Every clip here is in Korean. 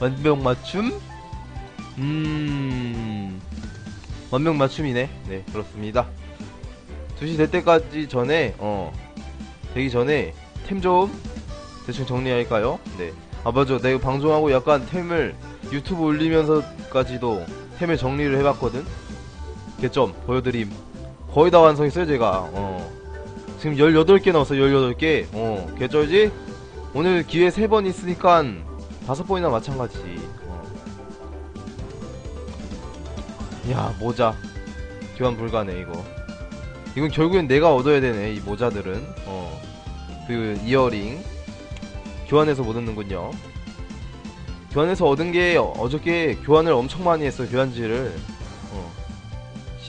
완벽 맞춤? 음. 완벽 맞춤이네. 네 그렇습니다. 2시 될 때까지 전에 어 되기 전에 템 좀 대충 정리할까요? 네아 맞아. 내가 방송하고 약간 템을 유튜브 올리면서까지도 템을 정리를 해봤거든? 개점 보여드림. 거의 다 완성했어요 제가. 어. 지금 18개 나왔어 18개. 어 개쩔지? 오늘 기회 3번 있으니까 다섯 번이나 마찬가지. 어. 야 모자 교환 불가네 이거. 이건 결국엔 내가 얻어야 되네 이 모자들은. 어. 그 이어링 교환해서 못 얻는군요. 교환해서 얻은 게 어저께 교환을 엄청 많이 했어 교환지를. 어.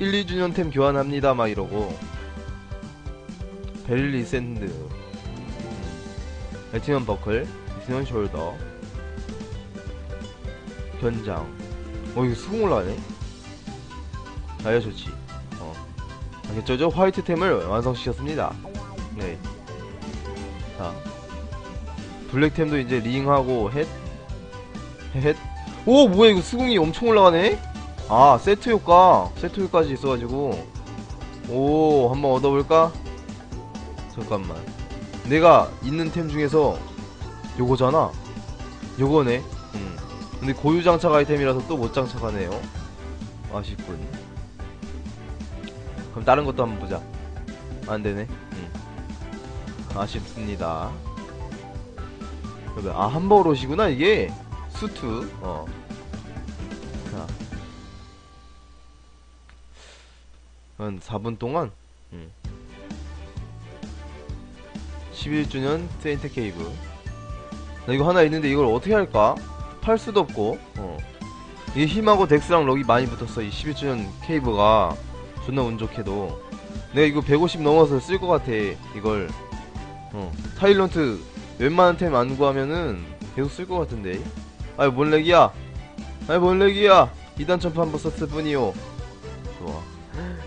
1, 2주년 템 교환합니다 막 이러고. 벨리 샌드. 레티넌 버클, 레티넌 숄더, 견장. 어, 이거 수긍 올라가네? 다이아 좋지. 어. 알겠죠? 화이트템을 완성시켰습니다. 네. 자. 블랙템도 이제 링하고 헷, 헷. 오, 뭐야, 이거 수긍이 엄청 올라가네? 아, 세트 효과. 세트 효과까지 있어가지고. 오, 한번 얻어볼까? 잠깐만. 내가 있는 템 중에서 요거잖아. 요거네. 음. 근데 고유 장착 아이템이라서 또 못 장착하네요. 아쉽군. 그럼 다른 것도 한번 보자. 안 되네. 음. 아쉽습니다. 아 함버로 옷이구나 이게 수트. 어. 자. 한 4분 동안. 음. 11주년 세인트 케이브 나 이거 하나 있는데 이걸 어떻게 할까? 팔 수도 없고 어. 이게 힘하고 덱스랑 럭이 많이 붙었어 이 11주년 케이브가 존나 운 좋게도 내가 이거 150 넘어서 쓸 것 같아 이걸 어. 타일런트 웬만한 템 안 구하면은 계속 쓸 것 같은데 아이 뭔 렉이야 아이 뭔 렉이야 2단 점프 한번 썼을 뿐이요 좋아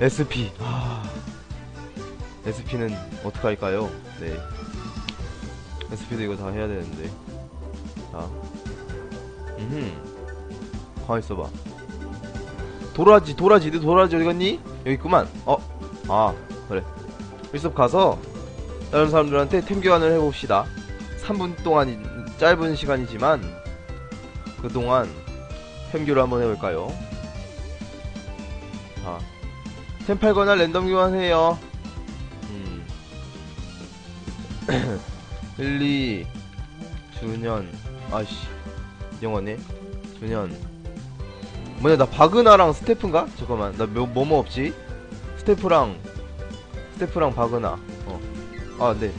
SP 아 SP는 어떡할까요? 네. SP도 이거 다 해야 되는데. 자. 음. 가만 있어봐. 도라지, 도라지, 너 도라지 어디 갔니? 여기 있구만. 어. 아, 그래. 일섭 가서 다른 사람들한테 템 교환을 해봅시다. 3분 동안 짧은 시간이지만 그동안 템 교를 한번 해볼까요? 자. 템 팔거나 랜덤 교환해요. 음. 1, 2 주년 아씨 영어네 주년 뭐냐 나 바그나랑 스태프인가? 잠깐만 나 뭐, 뭐뭐 없지? 스태프랑 스태프랑 바그나 어 아네.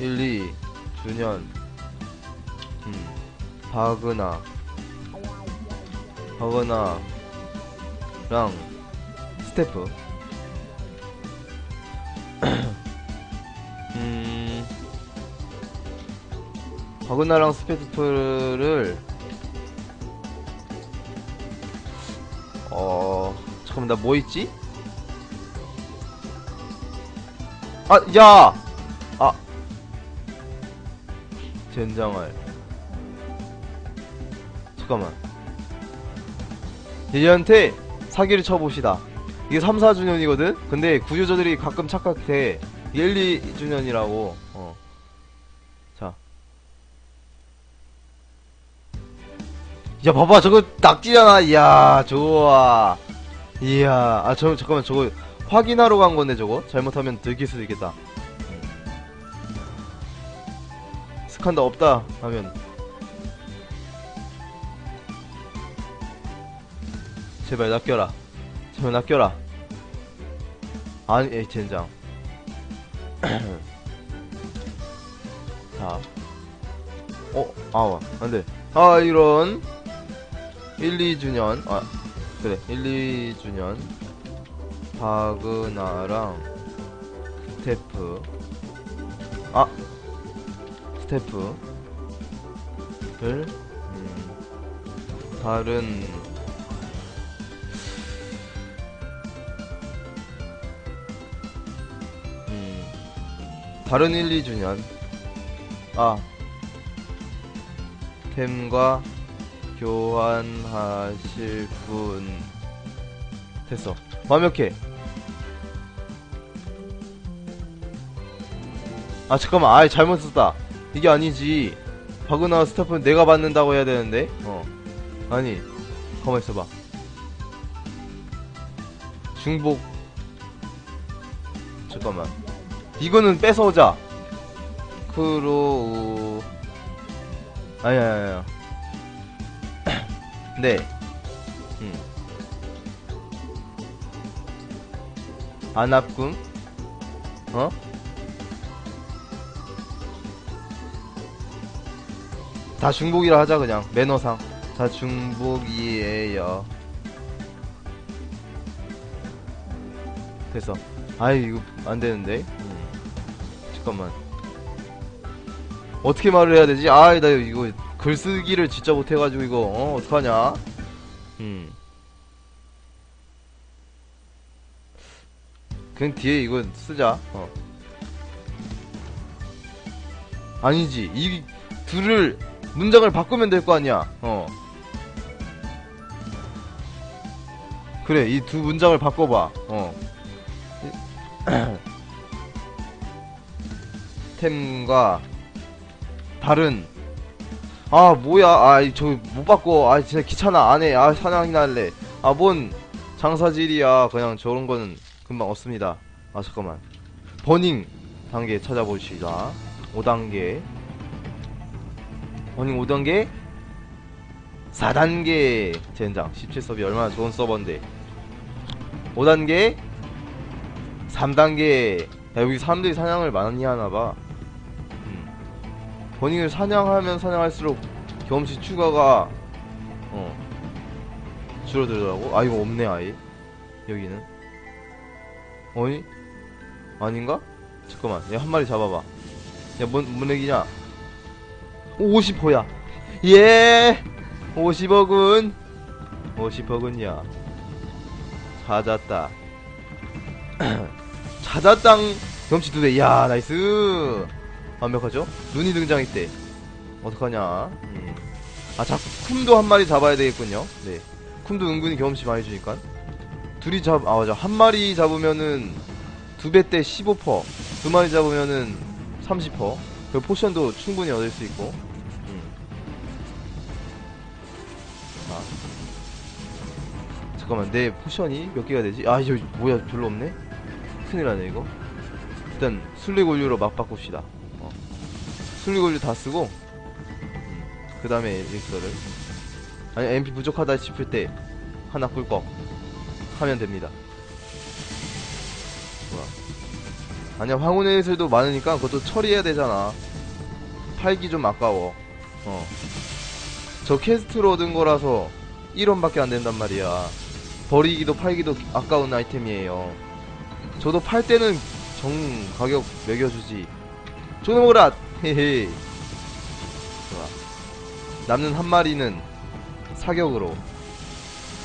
1, 2 주년 음. 바그나 바그나랑 스태프. 음, 바그나랑 스페드풀 어 잠깐만 나 뭐 있지? 아, 야! 아 젠장할 잠깐만 얘한테 사기를 쳐봅시다 이게 3, 4주년이거든? 근데 구유저들이 가끔 착각해 1, 2주년이라고 어. 야 봐봐 저거 낙지잖아. 이야 좋아. 이야 아 저 잠깐만 저거 확인하러 간 건데 저거? 잘못하면 들킬 수도 있겠다. 스칸다 없다 하면. 제발 낚여라. 제발 낚여라. 아니 에이 젠장. 자. 어, 아, 안 돼. 아, 이런. 1, 2주년. 아, 그래. 1, 2주년. 바그나랑 스태프. 아, 스태프를, 음, 다른, 음, 다른 1, 2주년 아 템과 교환하실 분. 됐어. 완벽해. 아 잠깐만. 아이 잘못 썼다. 이게 아니지. 바그나 스타프는 내가 받는다고 해야 되는데? 어. 아니 가만 있어봐. 중복. 잠깐만. 이거는 뺏어오자. 크로 아니야 아니야 네 음. 안압금 어? 다 중복이라 하자 그냥 매너상 다 중복이에요 됐어 아이 이거 안되는데 음. 잠깐만 어떻게 말을 해야 되지? 아이 나 이거 글쓰기를 진짜 못해가지고 이거 어 어떡하냐? 음. 그냥 뒤에 이거 쓰자 어. 아니지. 이 둘을 문장을 바꾸면 될 거 아니야 어. 그래 이 두 문장을 바꿔봐 어. 템과 다른 아 뭐야? 아저못 바꿔 아 진짜 귀찮아. 안해. 아 사냥이나 할래. 아 뭔 장사질이야. 그냥 저런 거는 금방 얻습니다. 아 잠깐만. 버닝 단계 찾아보시다. 5단계. 버닝 5단계? 4단계 젠장. 17서비 얼마나 좋은 서버인데. 5단계? 3단계. 야 여기 사람들이 사냥을 많이 하나봐. 음. 버닝을 사냥하면 사냥할수록 경험치 추가가 어 줄어들더라고. 아 이거 없네 아예. 여기는. 어이 아닌가? 잠깐만 얘 한 마리 잡아봐. 야뭔 뭔 얘기냐? 50호야. 예! 50억은 50억은야. 찾았다. 찾았당 경치 두대 야 나이스 완벽하죠? 눈이 등장했대. 어떡하냐? 음. 아 자꾸 쿰도 한 마리 잡아야 되겠군요. 네. 쿰도 은근히 경험치 많이 주니까. 둘이 잡, 아 맞아. 한 마리 잡으면은 두 배 때 15%두 마리 잡으면은 30%그 포션도 충분히 얻을 수 있고. 음. 아. 잠깐만 내 포션이 몇 개가 되지? 아 이거 뭐야 별로 없네? 큰일 나네 이거. 일단 순리곤류로 막 바꿉시다 어. 순리곤류 다 쓰고 음, 그 다음에 엘릭서를. 아니 MP 부족하다 싶을 때 하나 꿀꺽 하면 됩니다. 뭐야 아니야 황혼의 예술도 많으니까 그것도 처리해야 되잖아. 팔기 좀 아까워. 어 저 퀘스트로 얻은 거라서 1원밖에 안 된단 말이야. 버리기도 팔기도 아까운 아이템이에요. 저도 팔 때는 정 가격 매겨주지. 저는 먹으라 헤헤. 좋아. 남는 한 마리는 사격으로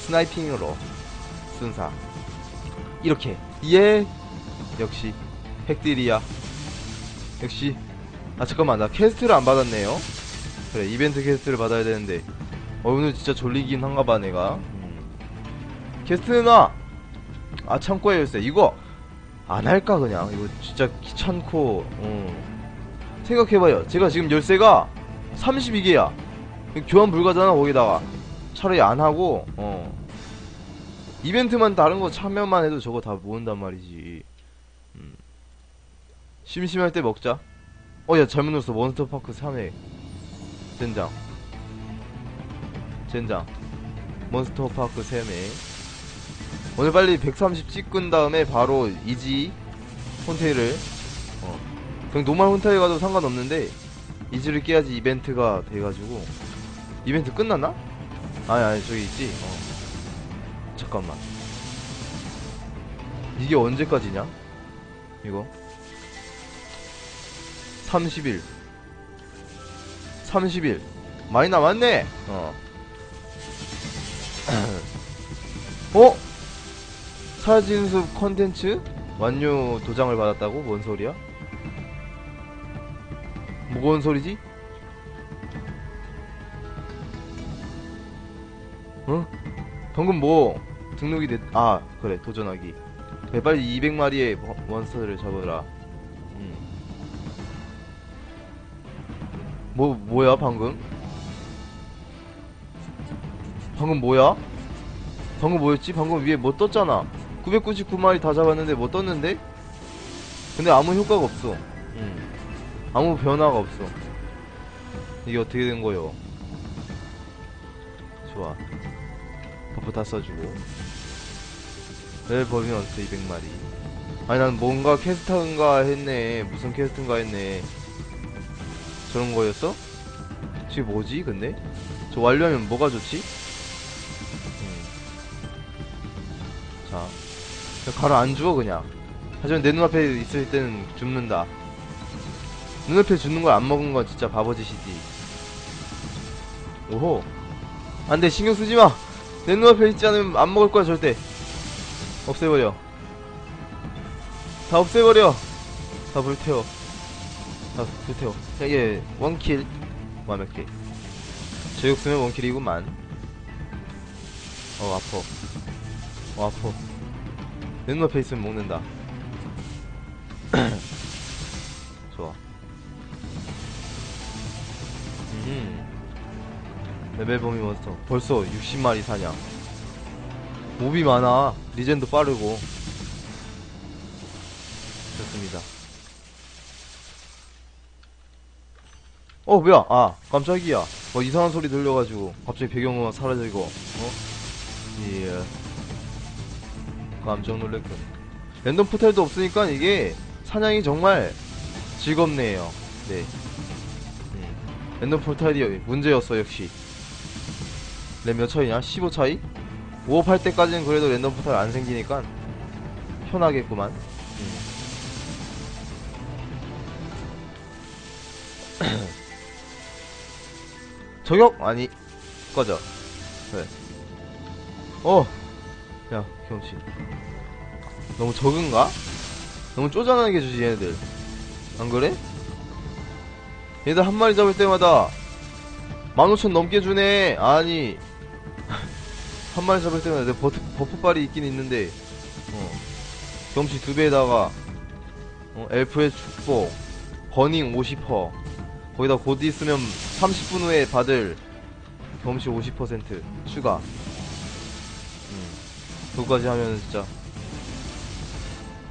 스나이핑으로 순사. 이렇게. 예. 역시 핵딜이야. 역시. 아 잠깐만. 나 퀘스트를 안 받았네요. 그래 이벤트 퀘스트를 받아야 되는데. 어, 오늘 진짜 졸리긴 한가봐 내가. 음. 퀘스트나! 아 창고의 열쇠 이거 안 할까 그냥? 이거 진짜 귀찮고 어. 생각해봐요. 제가 지금 열쇠가 32개야. 교환 불가잖아 거기다가. 차라리 안 하고 어. 이벤트만 다른 거 참여만 해도 저거 다 모은단 말이지. 음. 심심할 때 먹자. 어 야 잘못 눌렀어. 몬스터파크 3회. 젠장. 젠장. 몬스터파크 3회. 오늘 빨리 130 찍은 다음에 바로 이지 혼테이를 어 그냥 노말 혼테이 가도 상관없는데 이지를 깨야지 이벤트가 돼가지고. 이벤트 끝났나? 아니 아니 저기 있지? 어. 잠깐만. 이게 언제까지냐? 이거? 30일. 30일. 많이 남았네! 어. 어? 사진숲 컨텐츠? 완료 도장을 받았다고? 뭔 소리야? 무거운 소리지? 어? 방금 뭐 등록이 됐.. 아 그래 도전하기 그래 빨리 200마리의 몬스터를 잡으라 음. 뭐 뭐야 방금? 방금 뭐야? 방금 뭐였지? 방금 위에 뭐 떴잖아 999마리 다 잡았는데 뭐 떴는데? 근데 아무 효과가 없어 음. 아무 변화가 없어 이게 어떻게 된 거요? 좋아 버프 다 써주고 레벨 범위원스 200마리 아니 난 뭔가 퀘스트인가 했네 무슨 퀘스트인가 했네 저런 거였어? 지금 뭐지 근데? 저 완료하면 뭐가 좋지? 음. 자 그냥 가라앉어 그냥 하지만 내 눈앞에 있을 때는 죽는다 눈앞에 죽는 걸 안 먹은 건 진짜 바보짓이지 오호 안돼 신경 쓰지 마. 내 눈앞에 있지 않으면 안 먹을 거야 절대. 없애버려. 다 없애버려. 다 불태워. 다 불태워. 야, 이게 원킬 완벽해. 저육 쓰면 원킬이구만. 어 아퍼. 어 아퍼. 내 눈앞에 있으면 먹는다. 좋아. 레벨 범위 몬스터 벌써 60마리 사냥 몹이 많아. 리젠도 빠르고. 좋습니다. 어 뭐야? 아 깜짝이야. 뭐 이상한 소리 들려가지고 갑자기 배경음악 사라지고. 어? 예. 깜짝 놀랬군. 랜덤 포탈도 없으니까 이게 사냥이 정말 즐겁네요. 네. 음. 랜덤 포탈이 문제였어 역시 램 몇 차이냐? 15 차이? 5업 할 때까지는 그래도 랜덤 포탈 안 생기니까 편하겠구만. 음. 저격 아니 꺼져. 그래. 어, 야 경치. 너무 적은가? 너무 쪼잔하게 주지 얘네들. 안 그래? 얘들 한 마리 잡을 때마다 15,000 넘게 주네. 아니. 한 마리 잡을 때마다 내 버프, 버프빨이 있긴 있는데, 어. 경치 두 배에다가, 어, 엘프의 축복, 버닝 50%, 거기다 곧 있으면 30분 후에 받을 경치 50% 추가. 음. 그거까지 하면 진짜.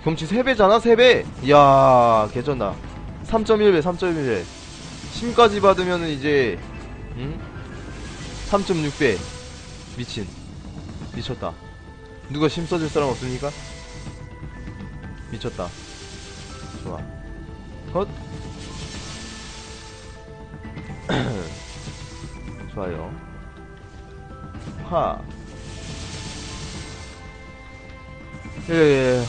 경치 3배잖아, 3배! 이야, 개쩐다. 3.1배, 3.1배. 심까지 받으면은 이제, 응? 3.6배. 미친. 미쳤다. 누가 심 써줄 사람 없습니까? 미쳤다. 좋아. 컷. 좋아요. 하. 예, 예, 예.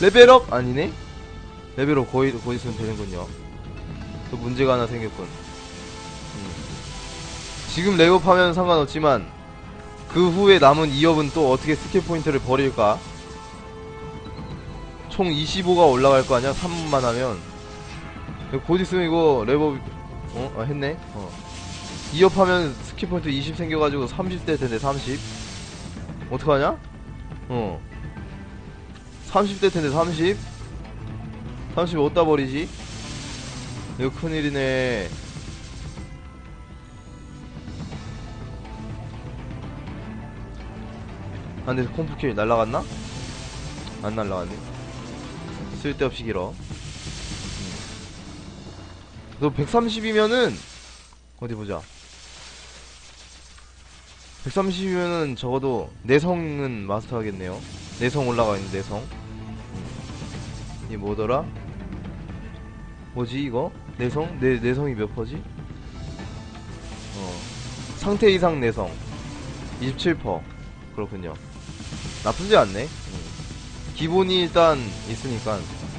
레벨업? 아니네? 레벨업 거의, 곧 있으면 되는군요. 또 문제가 하나 생겼군. 음. 지금 레업하면 상관없지만, 그 후에 남은 2업은 또 어떻게 스킬 포인트를 버릴까? 총 25가 올라갈 거 아니야? 3분만 하면. 곧 있으면 이거 레버, 어? 아, 했네? 어. 2업 하면 스킬 포인트 20 생겨가지고 30 될 텐데, 30. 어떡하냐? 어. 30될 텐데, 30? 30 어디다 버리지? 이거 큰일이네. 아 근데 콤프킬 날라갔나? 안 날라갔네 쓸데없이 길어 음. 너 130이면은 어디 보자 130이면은 적어도 내성은 마스터 하겠네요 내성 올라가 있는 내성 음. 이 뭐더라? 뭐지 이거? 내성? 내, 내성이 몇 퍼지? 어 상태 이상 내성 27% 그렇군요 나쁘지 않네. 음. 기본이 일단 있으니까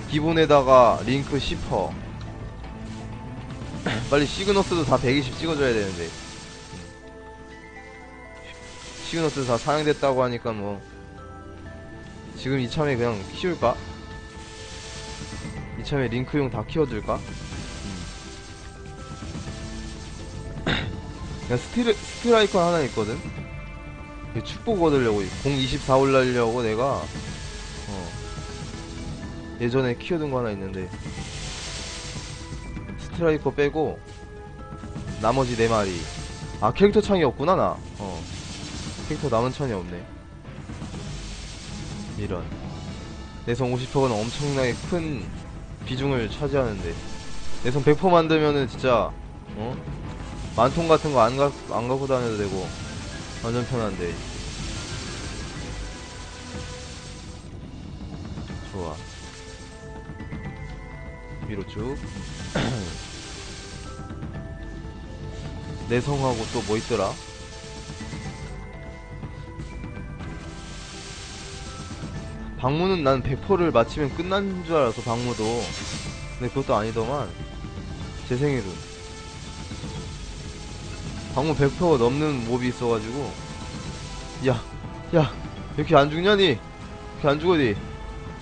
기본에다가 링크 10퍼 빨리 시그너스도 다 120 찍어줘야 되는데 음. 시그너스 다 사양됐다고 하니까 뭐 지금 이참에 그냥 키울까? 이참에 링크용 다 키워둘까? 음. 그냥 아이콘 하나 있거든? 이 축복 얻으려고 024 올라려고 내가 어 예전에 키워둔 거 하나 있는데 스트라이커 빼고 나머지 네 마리. 아 캐릭터 창이 없구나 나 어 캐릭터 남은 창이 없네. 이런. 내성 50%는 엄청나게 큰 비중을 차지하는데. 내성 100% 만들면은 진짜 어? 만통 같은 거안 가, 안 갖고 다녀도 되고 완전 편한데. 좋아. 위로 쭉. 내성하고 또 뭐 있더라? 방무는 난 100%를 맞히면 끝난 줄 알았어 방무도. 근데 그것도 아니더만. 재생해도 방무 100% 넘는 몹이 있어가지고 야, 야, 왜 이렇게 안 죽냐니? 이렇게 안 죽어 니?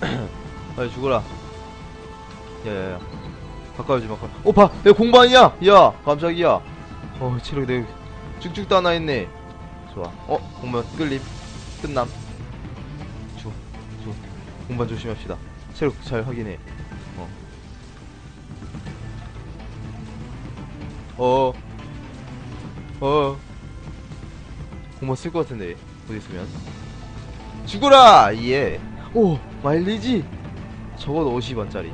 빨리 죽어라. 야, 야, 야. 가까이 오지 마. 가까이. 어, 봐! 내 공반이야! 야! 깜짝이야. 어, 체력 내 쭉쭉 따나 있네. 좋아. 어, 공반 끌림. 끝남. 죽어, 죽어. 공반 조심합시다. 체력 잘 확인해. 어. 어. 어. 공만 쓸 것 같은데 어디 있으면 죽어라 예. 오 마일리지 적어도 50원짜리.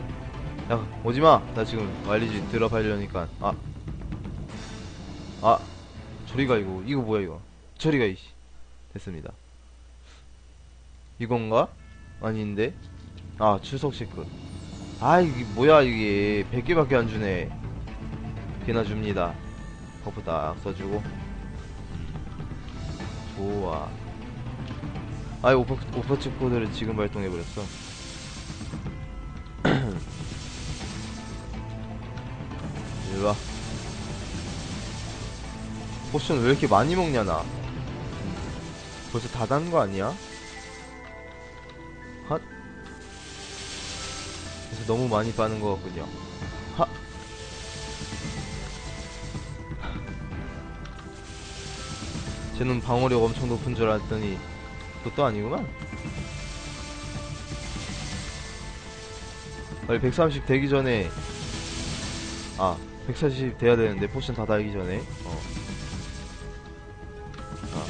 야 오지마 나 지금 마일리지 들어가려니까 아. 아 저리가 이거 이거 뭐야 이거 저리가 이씨 됐습니다. 이건가? 아닌데? 아 출석 체크. 아 이게 뭐야 이게 100개밖에 안 주네. 개나 줍니다. 버프 딱 써주고. 좋아. 아이 오퍼 오퍼치 코드를 지금 발동해 버렸어. 일로 와. 포션 왜 이렇게 많이 먹냐 나. 벌써 다 단 거 아니야? 핫. 그래서 너무 많이 빠는 거 같군요. 쟤는 방어력 엄청 높은 줄 알았더니 그것도 아니구만. 빨리 130 되기 전에 아 140 돼야 되는데 포션 다 달기 전에 어. 아.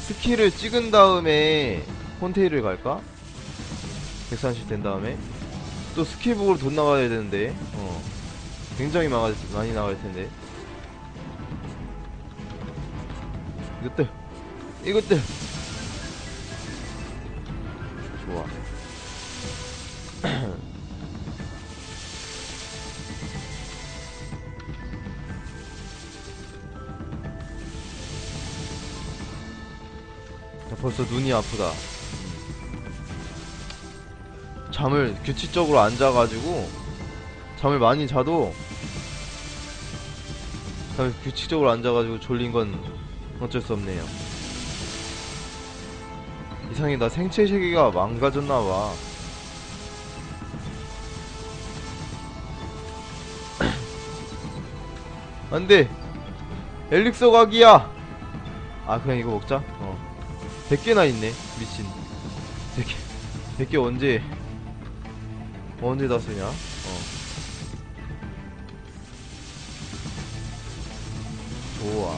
스킬을 찍은 다음에 폰테이를 갈까? 130 된 다음에 또 스킬북으로 돈 나가야 되는데 어. 굉장히 많이 나갈 텐데 이것들. 이것들. 좋아. 야, 벌써 눈이 아프다. 잠을 규칙적으로 안 자가지고 잠을 많이 자도 잠을 규칙적으로 안 자가지고 졸린 건 어쩔 수 없네요. 이상해 나 생체 세계가 망가졌나봐. 안돼 엘릭서 각이야. 아 그냥 이거 먹자. 어. 100개나 있네 미친. 100개 100개 언제 언제 다 쓰냐? 어. 좋아.